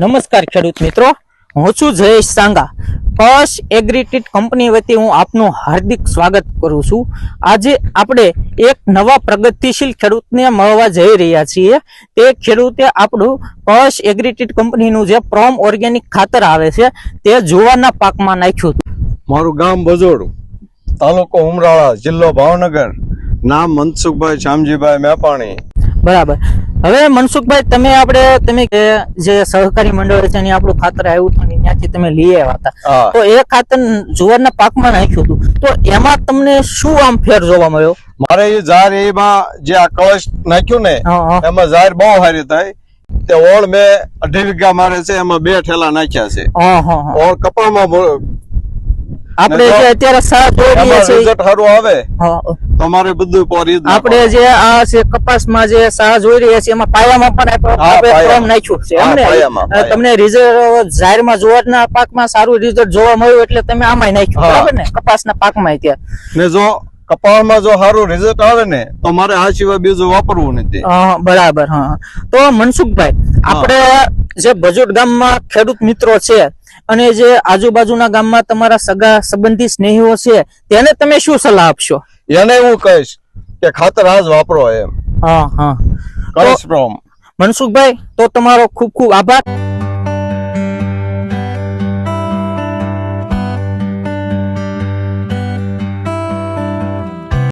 નમસ્કાર ખેડૂત મિત્રો. હું છું જયેશ સાંગા. પશ એગ્રીટેડ કંપની વતી હું આપનું હાર્દિક સ્વાગત કરું છું. આજે આપણે એક નવા પ્રગતિશીલ ખેડૂતને મળવા જઈ રહ્યા છીએ. તે ખેડૂતે આપણું પશ એગ્રીટેડ કંપનીનું જે પ્રોમ ઓર્ગેનિક ખાતર આવે છે, તે જુવારના પાકમાં નાખ્યું મારું ગામ બજોડ, તાલુકો ઉમરાળા, જિલ્લો ભાવનગર. નામ મનસુખભાઈ શામજીભાઈ મેપાણી. બરાબર. હવે મનસુખભાઈ તમે આપણે તમે કે જે સહકારી મંડળ છે આપણું ખાતર આવ્યું હતું ત્યાંથી તમે લઈ આવ્યા હતા. તો એ ખાતર જુવારના પાકમાં નાખ્યું હતું. તો એમાં તમને શું આમ ફેર જોવા મળ્યો? મારે એ ઝાર એમાં જે આ કળશ નાખ્યું ને. એમાં ઝાર બહુ સારી થાય. તે ઓળ મેં અઢી વીઘા મારે છે એમાં બે ઠેલા નાખ્યા છે. ઓળ કપામાં બો- આપણે જે અત્યારે સાર રહ્યા છીએ રિઝલ્ટ સારું આવે? હા, તો બધું પોરી આપણે જે આ છે કપાસમાં જે સાર જોઈ રહ્યા છીએ એમાં પાયામાં પણ આપણે હા, ક્રમ નાખ્યું છે હા, એમ ને? પાયામાં, અ, પાયામાં. તમને રિઝલ્ટ જાહેરમાં જોવાના પાકમાં સારું રિઝલ્ટ જોવા મળ્યું એટલે તમે આમાંય નાખ્યું બરાબર ને? કપાસના પાકમાં અત્યારે. ને જો કપાળમાં જો સારું રિઝલ્ટ આવે ને તો મારે આ સિવાય બીજું વાપરવું નથી. હા, બરાબર હા. તો મનસુખભાઈ આપણે જે ભજોટ ગામમાં ખેડૂત મિત્રો છે અને જે આજુબાજુના ગામમાં તમારા સગા સંબંધી સ્નેહીઓ છે તેને તમે શું સલાહ આપશો? એને હું કહીશ કે ખાતર આજ વાપરો એમ. હા હા. મનસુખભાઈ તો તમારો ખૂબ ખૂબ આભાર.